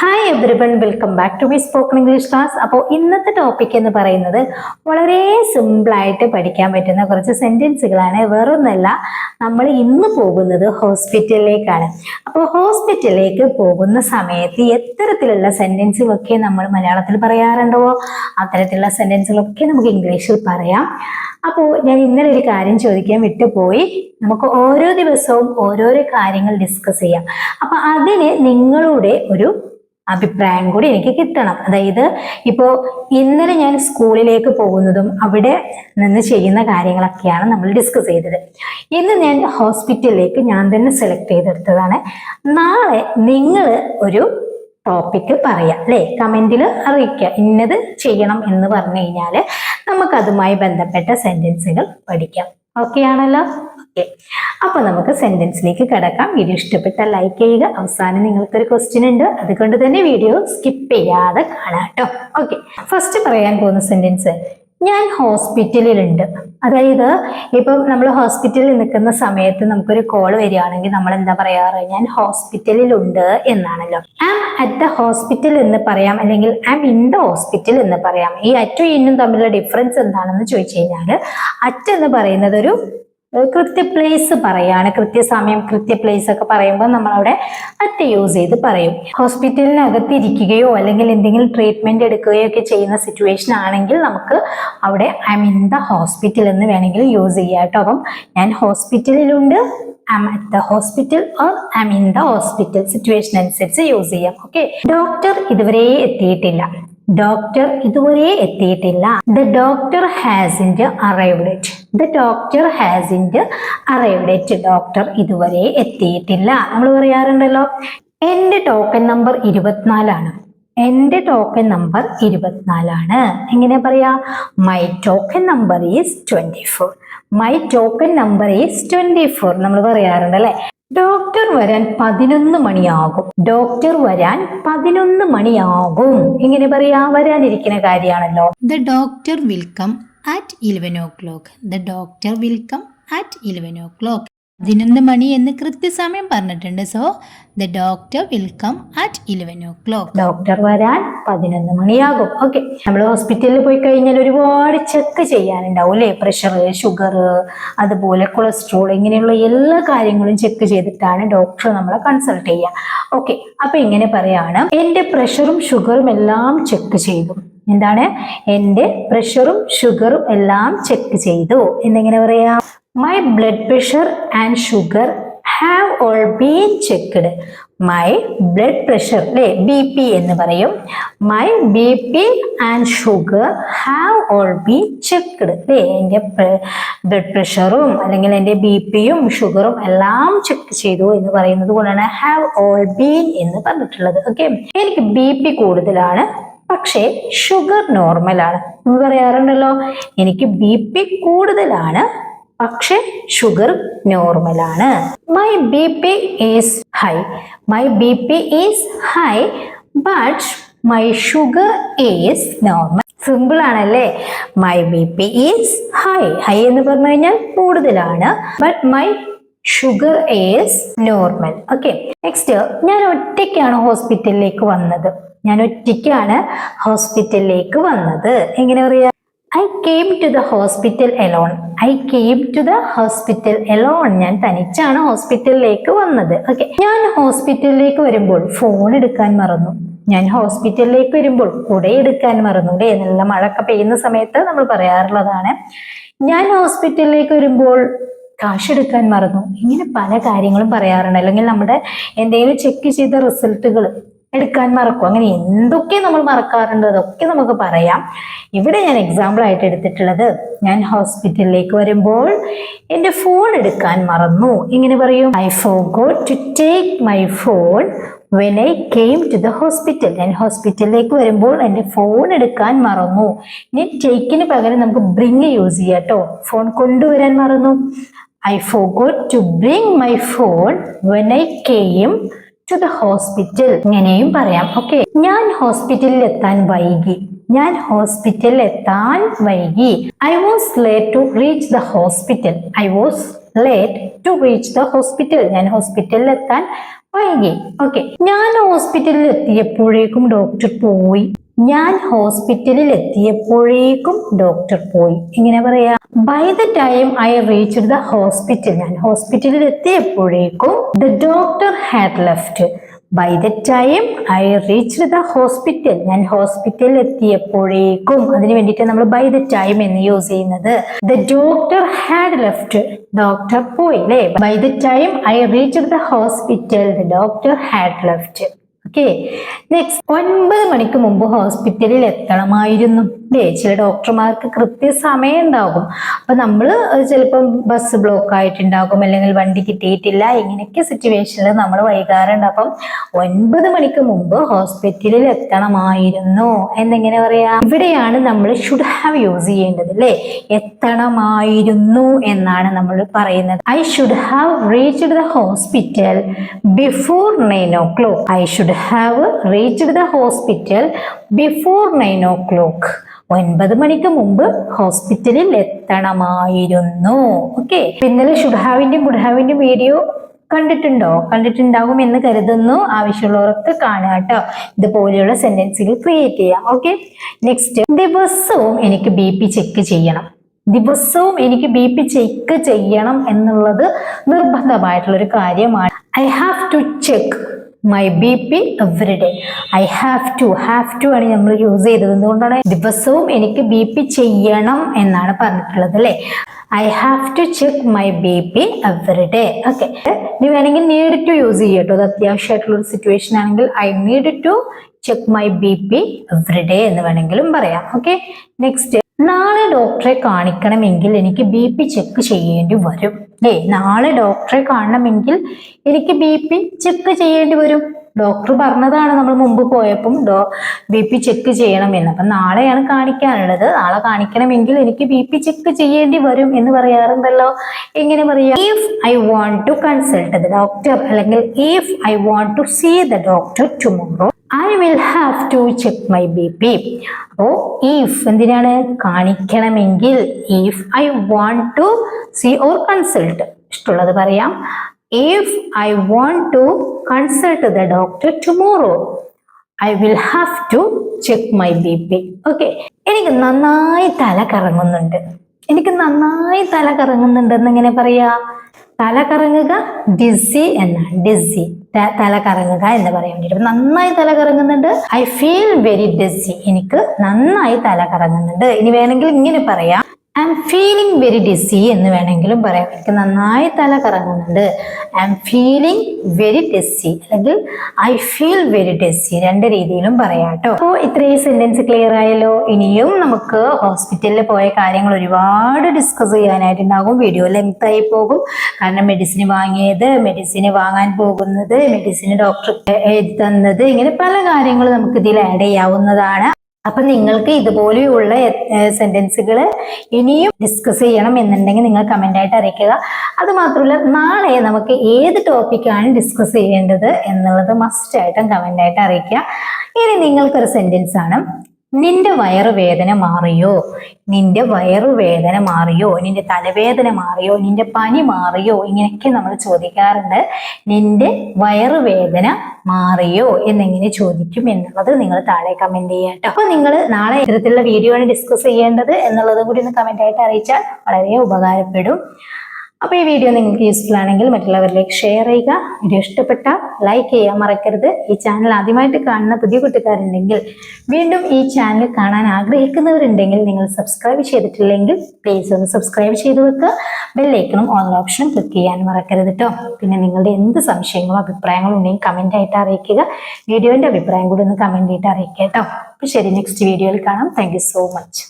Hi everyone welcome back to my spoken English class അപ്പോൾ ഇന്നത്തെ topic എന്ന് പറയുന്നത് വളരെ സിമ്പിളായിട്ട് പഠിക്കാൻ പറ്റുന്ന കുറച്ച് സെന്റൻസുകളാണ് വേറൊന്നല്ല നമ്മൾ ഇന്ന് പോകുന്നത് ഹോസ്പിറ്റലിലേക്കാണ് അപ്പോൾ ഹോസ്പിറ്റലിലേക്ക് പോകുന്ന സമയത്ത് എത്തരത്തിലുള്ള സെന്റൻസുകളൊക്കെ നമ്മൾ മലയാളത്തിൽ പറയാറുണ്ടോ? അത്തരത്തിലുള്ള സെന്റൻസുകളൊക്കെ നമുക്ക് ഇംഗ്ലീഷിൽ പറയാം. അപ്പോൾ ഞാൻ ഇന്നലെ ഒരു കാര്യം ചോദിക്കാൻ വിട്ടുപോയി. നമുക്ക് ഓരോ ദിവസവും ഓരോരോ കാര്യങ്ങൾ ഡിസ്കസ് ചെയ്യാം. അപ്പം അതിന് നിങ്ങളുടെ ഒരു അഭിപ്രായം കൂടി എനിക്ക് കിട്ടണം. അതായത് ഇപ്പോൾ ഇന്നലെ ഞാൻ സ്കൂളിലേക്ക് പോകുന്നതും അവിടെ നിന്ന് ചെയ്യുന്ന കാര്യങ്ങളൊക്കെയാണ് നമ്മൾ ഡിസ്കസ് ചെയ്തത്. ഇന്ന് ഞാൻ ഹോസ്പിറ്റലിലേക്ക് ഞാൻ തന്നെ സെലക്ട് ചെയ്തെടുത്തതാണ്. നാളെ നിങ്ങൾ ഒരു ടോപ്പിക്ക് പറയാം അല്ലേ? കമന്റിൽ അറിയിക്കുക ഇന്നത് ചെയ്യണം എന്ന് പറഞ്ഞു കഴിഞ്ഞാൽ നമുക്കതുമായി ബന്ധപ്പെട്ട സെന്റൻസുകൾ പഠിക്കാം. ഓക്കെ ആണല്ലോ? ഓക്കെ അപ്പൊ നമുക്ക് സെന്റൻസിലേക്ക് കിടക്കാം. വീഡിയോ ഇഷ്ടപ്പെട്ട ലൈക്ക് ചെയ്യുക. അവസാനം നിങ്ങൾക്കൊരു ക്വസ്റ്റ്യൻ ഉണ്ട്. അതുകൊണ്ട് തന്നെ വീഡിയോ സ്കിപ്പ് ചെയ്യാതെ കാണാം കേട്ടോ ഓക്കെ ഫസ്റ്റ് പറയാൻ പോകുന്ന സെന്റൻസ് ഞാൻ ഹോസ്പിറ്റലിലുണ്ട്. അതായത് ഇപ്പം നമ്മൾ ഹോസ്പിറ്റലിൽ നിൽക്കുന്ന സമയത്ത് നമുക്കൊരു കോൾ വരികയാണെങ്കിൽ നമ്മൾ എന്താ പറയാറ്? ഞാൻ ഹോസ്പിറ്റലിലുണ്ട് എന്നാണല്ലോ. ആം അറ്റ് ദ ഹോസ്പിറ്റൽ എന്ന് പറയാം. അല്ലെങ്കിൽ ആം ഇൻ ദ ഹോസ്പിറ്റൽ എന്ന് പറയാം. ഈ അറ്റും ഇന്നും തമ്മിലുള്ള ഡിഫറൻസ് എന്താണെന്ന് ചോദിച്ചു കഴിഞ്ഞാൽ അറ്റ് എന്ന് പറയുന്നത് ഒരു കൃത്യ പ്ലേസ് പറയാണ്. കൃത്യസമയം കൃത്യ പ്ലേസ് ഒക്കെ പറയുമ്പോൾ നമ്മൾ അവിടെ അറ്റ് യൂസ് ചെയ്ത് പറയും. ഹോസ്പിറ്റലിനകത്ത് ഇരിക്കുകയോ അല്ലെങ്കിൽ എന്തെങ്കിലും ട്രീറ്റ്മെന്റ് എടുക്കുകയോ ഒക്കെ ചെയ്യുന്ന സിറ്റുവേഷൻ ആണെങ്കിൽ നമുക്ക് അവിടെ ഐ ഇൻ ദ ഹോസ്പിറ്റൽ എന്ന് വേണമെങ്കിൽ യൂസ് ചെയ്യാം കേട്ടോ. അപ്പം ഞാൻ ഹോസ്പിറ്റലിലുണ്ട് am at the hospital or am in the hospital situation അനുസരിച്ച് യൂസ് ചെയ്യാം. ഓക്കെ ഡോക്ടർ ഇതുവരെ എത്തിയിട്ടില്ല. ഡോക്ടർ ഇതുവരെ എത്തിയിട്ടില്ല. The doctor hasn't arrived it the doctor hasn't arrived doctor ഇതുവരെ എത്തിയിട്ടില്ല. നമ്മൾ പറയാറുണ്ടല്ലോ എന്റെ ടോക്കൺ നമ്പർ ഇരുപത്തിനാലാണ്. എന്റെ ടോക്കൺ നമ്പർ ഇരുപത്തിനാലാണ്. എങ്ങനെ പറയാ? My token number is twenty four my token number is twenty four നമ്മൾ പറയാറുണ്ട് അല്ലേ ഡോക്ടർ വരാൻ പതിനൊന്ന് മണിയാകും. ഡോക്ടർ വരാൻ പതിനൊന്ന് മണിയാകും. ഇങ്ങനെ പറയാ വരാനിരിക്കുന്ന കാര്യമാണല്ലോ. The doctor will come at eleven 11 clock the doctor will come at eleven 11 o'clock. പതിനൊന്ന് മണി എന്ന് കൃത്യസമയം പറഞ്ഞിട്ടുണ്ട്. So the doctor will come at eleven o'clock doctor വരാൻ പതിനൊന്ന് മണിയാകും. ഓക്കെ നമ്മൾ ഹോസ്പിറ്റലിൽ പോയി കഴിഞ്ഞാൽ ഒരുപാട് ചെക്ക് ചെയ്യാനുണ്ടാവും അല്ലേ? പ്രഷർ ഷുഗർ അതുപോലെ കൊളസ്ട്രോൾ ഇങ്ങനെയുള്ള എല്ലാ കാര്യങ്ങളും ചെക്ക് ചെയ്തിട്ടാണ് ഡോക്ടർ നമ്മളെ കൺസൾട്ട് ചെയ്യുക. ഓക്കെ അപ്പൊ ഇങ്ങനെ പറയാണ്. എന്റെ പ്രഷറും ഷുഗറും എല്ലാം ചെക്ക് ചെയ്തു. എന്താണ്? എന്റെ പ്രഷറും ഷുഗറും എല്ലാം ചെക്ക് ചെയ്തു. എന്നെങ്ങനെ പറയാ. My blood pressure and sugar have all been checked my blood pressure അല്ലേ? ബി പി എന്ന് പറയും. My B P and sugar have all been checked അല്ലേ? എന്റെ ബ്ലഡ് പ്രഷറും അല്ലെങ്കിൽ എന്റെ ബി പിയും ഷുഗറും എല്ലാം ചെക്ക് ചെയ്തു എന്ന് പറയുന്നത് കൊണ്ടാണ് ഹാവ് ഓൾ ബീൻ എന്ന് പറഞ്ഞിട്ടുള്ളത്. ഓക്കെ എനിക്ക് ബി പി കൂടുതലാണ്. പക്ഷേ ഷുഗർ നോർമലാണ് നമ്മൾ പറയാറുണ്ടല്ലോ എനിക്ക് ബി പി കൂടുതലാണ്. പക്ഷെ ഷുഗർ നോർമലാണ് my B P is high my B P is high but my sugar is normal simple ആണല്ലേ? My B P is high high എന്ന് പറഞ്ഞു കഴിഞ്ഞാൽ കൂടുതലാണ്. But my sugar is normal okay next ഞാൻ ഒറ്റയ്ക്കാണ് ഹോസ്പിറ്റലിലേക്ക് വന്നത്. ഞാൻ ഒറ്റയ്ക്കാണ് ഹോസ്പിറ്റലിലേക്ക് വന്നത്. എങ്ങനെ പറയാ? I came to the hospital alone I came to the hospital alone ഞാൻ തനിച്ചാണ് ഹോസ്പിറ്റലിലേക്ക് വന്നത്. ഓക്കെ ഞാൻ ഹോസ്പിറ്റലിലേക്ക് വരുമ്പോൾ ഫോൺ എടുക്കാൻ മറന്നു. ഞാൻ ഹോസ്പിറ്റലിലേക്ക് വരുമ്പോൾ കുട എടുക്കാൻ മറന്നു. അല്ലേ നല്ല മഴയൊക്കെ പെയ്യുന്ന സമയത്ത് നമ്മൾ പറയാറുള്ളതാണ്. ഞാൻ ഹോസ്പിറ്റലിലേക്ക് വരുമ്പോൾ കാശ് എടുക്കാൻ മറന്നു. ഇങ്ങനെ പല കാര്യങ്ങളും പറയാറുണ്ട്. അല്ലെങ്കിൽ നമ്മുടെ എന്തെങ്കിലും ചെക്ക് ചെയ്ത റിസൾട്ടുകൾ എടുക്കാൻ മറക്കും. അങ്ങനെ എന്തൊക്കെ നമ്മൾ മറക്കാറുണ്ട് അതൊക്കെ നമുക്ക് പറയാം. ഇവിടെ ഞാൻ എക്സാമ്പിൾ ആയിട്ട് എടുത്തിട്ടുള്ളത് ഞാൻ ഹോസ്പിറ്റലിലേക്ക് വരുമ്പോൾ എന്റെ ഫോൺ എടുക്കാൻ മറന്നു. ഇങ്ങനെ പറയും? I forgot to take my phone when I came to the hospital ഞാൻ ഹോസ്പിറ്റലിലേക്ക് വരുമ്പോൾ എന്റെ ഫോൺ എടുക്കാൻ മറന്നു. ഇനി ടേക്കിന് പകരം നമുക്ക് ബ്രിങ് യൂസ് ചെയ്യാം കേട്ടോ ഫോൺ കൊണ്ടുവരാൻ മറന്നു. I forgot to bring my phone when I came to the hospital ഇങ്ങനെയും പറയാം. ഓക്കെ ഞാൻ ഹോസ്പിറ്റലിൽ എത്താൻ വൈകി. ഞാൻ ഹോസ്പിറ്റലിൽ എത്താൻ വൈകി. I was late to reach the hospital I was late to reach the hospital ഞാൻ ഹോസ്പിറ്റലിൽ എത്താൻ വൈകി. ഓക്കെ ഞാൻ ഹോസ്പിറ്റലിൽ എത്തിയപ്പോഴേക്കും ഡോക്ടർ പോയി. ഞാൻ ഹോസ്പിറ്റലിൽ എത്തിയപ്പോഴേക്കും ഡോക്ടർ പോയി. ഇങ്ങനെ പറയാ? By the time I reach the hospital ഞാൻ ഹോസ്പിറ്റലിൽ എത്തിയപ്പോഴേക്കും the doctor had left by the time I reach the hospital ഞാൻ ഹോസ്പിറ്റലിൽ എത്തിയപ്പോഴേക്കും അതിന് വേണ്ടിയിട്ട് നമ്മൾ ബൈ ദ ടൈം എന്ന് യൂസ് ചെയ്യുന്നത് the doctor had left doctor പോയി അല്ലേ? By the time I reach the hospital the doctor had left okay next ഒൻപത് മണിക്ക് മുമ്പ് ഹോസ്പിറ്റലിൽ എത്തണമായിരുന്നു. അല്ലേ ചില ഡോക്ടർമാർക്ക് കൃത്യസമയം ഉണ്ടാകും അപ്പൊ നമ്മൾ ചിലപ്പം ബസ് ബ്ലോക്ക് ആയിട്ടുണ്ടാകും അല്ലെങ്കിൽ വണ്ടി കിട്ടിയിട്ടില്ല ഇങ്ങനെയൊക്കെ സിറ്റുവേഷനിൽ നമ്മൾ വൈകാറുണ്ട്. അപ്പം ഒൻപത് മണിക്ക് മുമ്പ് ഹോസ്പിറ്റലിൽ എത്തണമായിരുന്നു. എന്നെങ്ങനെ പറയാ? ഇവിടെയാണ് നമ്മൾ ഷുഡ് ഹാവ് യൂസ് ചെയ്യേണ്ടത് അല്ലേ എത്തണമായിരുന്നു എന്നാണ് നമ്മൾ പറയുന്നത്. I should have reached the hospital before nine o'clock I should have reached the hospital before nine o'clock ഒൻപത് മണിക്ക് മുമ്പ് ഹോസ്പിറ്റലിൽ എത്തണമായിരുന്നു. ഓക്കെ ഇന്നലെ ഷുഡ് ഹാവിന്റെയും ഗുഡ് ഹാവിന്റെയും വീഡിയോ കണ്ടിട്ടുണ്ടോ? കണ്ടിട്ടുണ്ടാകും എന്ന് കരുതുന്നു. ആവശ്യമുള്ളവർക്ക് കാണുക കേട്ടോ. ഇതുപോലെയുള്ള സെന്റൻസുകൾ ക്രിയേറ്റ് ചെയ്യാം. ഓക്കെ നെക്സ്റ്റ് ദിവസവും എനിക്ക് ബി പി ചെക്ക് ചെയ്യണം. ദിവസവും എനിക്ക് ബി പി ചെക്ക് ചെയ്യണം എന്നുള്ളത് നിർബന്ധമായിട്ടുള്ള ഒരു കാര്യമാണ്. I have to check my B P every day I have to have to ആണ് നമ്മൾ യൂസ് ചെയ്തത്. എന്തുകൊണ്ടാണ്? ദിവസവും എനിക്ക് ബി പി ചെയ്യണം എന്നാണ് പറഞ്ഞിട്ടുള്ളത് അല്ലേ? I have to check my B P every day okay ഇനി വേണമെങ്കിൽ നീഡ് ടു യൂസ് ചെയ്യട്ടോ അത് അത്യാവശ്യമായിട്ടുള്ള ഒരു സിറ്റുവേഷൻ ആണെങ്കിൽ I need to check my B P every day എന്ന് വേണമെങ്കിലും പറയാം. ഓക്കെ നെക്സ്റ്റ് നാളെ ഡോക്ടറെ കാണിക്കണമെങ്കിൽ എനിക്ക് ബി പി ചെക്ക് ചെയ്യേണ്ടി വരും. ഏ നാളെ ഡോക്ടറെ കാണണമെങ്കിൽ എനിക്ക് ബി പി ചെക്ക് ചെയ്യേണ്ടി വരും. ഡോക്ടർ പറഞ്ഞതാണ് നമ്മൾ മുമ്പ് പോയപ്പം ഡോ ബി പി ചെക്ക് ചെയ്യണമെന്ന്. അപ്പം നാളെയാണ് കാണിക്കാനുള്ളത്. നാളെ കാണിക്കണമെങ്കിൽ എനിക്ക് ബി പി ചെക്ക് ചെയ്യേണ്ടി വരും എന്ന് പറയാറുണ്ടല്ലോ. എങ്ങനെ പറയാം? If I want to consult the doctor അല്ലെങ്കിൽ if I want to see the doctor tomorrow I will have to check my B P അപ്പോ ഇഫ് എന്തിനാണ്? കാണിക്കണമെങ്കിൽ if I want to see or consult ഇഷ്ടമുള്ളത് പറയാം. If I want to consult the doctor tomorrow I will have to check my B P okay എനിക്ക് നന്നായി തല കറങ്ങുന്നുണ്ട്. എനിക്ക് നന്നായി തല കറങ്ങുന്നുണ്ട് എന്നിങ്ങനെ പറയാ? തല കറങ്ങുക ഡിസി എന്നാണ്. ഡിസി തല കറങ്ങുക എന്ന് പറയാൻ വേണ്ടിയിട്ട്. നന്നായി തല കറങ്ങുന്നുണ്ട് ഐ ഫീൽ വെരി ഡസി എനിക്ക് നന്നായി തല കറങ്ങുന്നുണ്ട് ഇനി വേണമെങ്കിൽ ഇങ്ങനെ പറയാം. I am feeling very dizzy എന്ന് വേണമെങ്കിലും പറയാം. എനിക്ക് നന്നായി തല കറങ്ങുന്നുണ്ട്. I am feeling very dizzy അല്ലെങ്കിൽ ഐ ഫീൽ വെരി ഡിസി രണ്ട് രീതിയിലും പറയാം കേട്ടോ. അപ്പോൾ ഇത്രയും സെന്റൻസ് ക്ലിയർ ആയല്ലോ? ഇനിയും നമുക്ക് ഹോസ്പിറ്റലിൽ പോയ കാര്യങ്ങൾ ഒരുപാട് ഡിസ്കസ് ചെയ്യാനായിട്ടുണ്ടാകും. വീഡിയോ ലെങ്ത് ആയി പോകും. കാരണം മെഡിസിൻ വാങ്ങിയത് മെഡിസിൻ വാങ്ങാൻ പോകുന്നത് മെഡിസിൻ ഡോക്ടർ എഴുതി തന്നത് ഇങ്ങനെ പല കാര്യങ്ങളും നമുക്ക് ഇതിൽ ആഡ് ചെയ്യാവുന്നതാണ്. അപ്പൊ നിങ്ങൾക്ക് ഇതുപോലെയുള്ള സെന്റൻസുകൾ ഇനിയും ഡിസ്കസ് ചെയ്യണം എന്നുണ്ടെങ്കിൽ നിങ്ങൾ കമന്റ് ആയിട്ട് അറിയിക്കുക. അതുമാത്രമല്ല നാളെ നമുക്ക് ഏത് ടോപ്പിക്കാണ് ഡിസ്കസ് ചെയ്യേണ്ടത് എന്നുള്ളത് മസ്റ്റായിട്ടും കമന്റായിട്ട് അറിയിക്കുക. ഇനി നിങ്ങൾക്കൊരു സെന്റൻസ് ആണ്. നിന്റെ വയറുവേദന മാറിയോ? നിന്റെ വയറുവേദന മാറിയോ? നിന്റെ തലവേദന മാറിയോ? നിന്റെ പനി മാറിയോ? ഇങ്ങനെയൊക്കെ നമ്മൾ ചോദിക്കാറുണ്ട്. നിന്റെ വയറുവേദന മാറിയോ എന്നെങ്ങനെ ചോദിക്കും എന്നുള്ളത് നിങ്ങൾ താഴെ കമന്റ് ചെയ്യാം കേട്ടോ. അപ്പൊ നിങ്ങൾ നാളെ ഇത്തരത്തിലുള്ള വീഡിയോ ആണ് ഡിസ്കസ് ചെയ്യേണ്ടത് എന്നുള്ളതും കൂടി ഒന്ന് കമന്റ് ആയിട്ട് അറിയിച്ചാൽ വളരെ ഉപകാരപ്പെടും. അപ്പോൾ ഈ വീഡിയോ നിങ്ങൾക്ക് യൂസ്ഫുൾ ആണെങ്കിൽ മറ്റുള്ളവരിലേക്ക് ഷെയർ ചെയ്യുക. വീഡിയോ ഇഷ്ടപ്പെട്ട ലൈക്ക് ചെയ്യാൻ മറക്കരുത്. ഈ ചാനൽ ആദ്യമായിട്ട് കാണുന്ന പുതിയ കുട്ടിക്കാരുണ്ടെങ്കിൽ വീണ്ടും ഈ ചാനൽ കാണാൻ ആഗ്രഹിക്കുന്നവരുണ്ടെങ്കിൽ നിങ്ങൾ സബ്സ്ക്രൈബ് ചെയ്തിട്ടില്ലെങ്കിൽ പ്ലീസ് ഒന്ന് സബ്സ്ക്രൈബ് ചെയ്ത് വെക്കുക. ബെല്ലൈക്കണും ഓൺ ഓപ്ഷനും ക്ലിക്ക് ചെയ്യാൻ മറക്കരുത് കേട്ടോ പിന്നെ നിങ്ങളുടെ എന്ത് സംശയങ്ങളും അഭിപ്രായങ്ങളും ഉണ്ടെങ്കിൽ കമന്റ് ആയിട്ട് അറിയിക്കുക. വീഡിയോന്റെ അഭിപ്രായം കൂടി ഒന്ന് കമന്റ് ആയിട്ട് അറിയിക്കുക കേട്ടോ അപ്പോൾ ശരി നെക്സ്റ്റ് വീഡിയോയിൽ കാണാം. Thank so much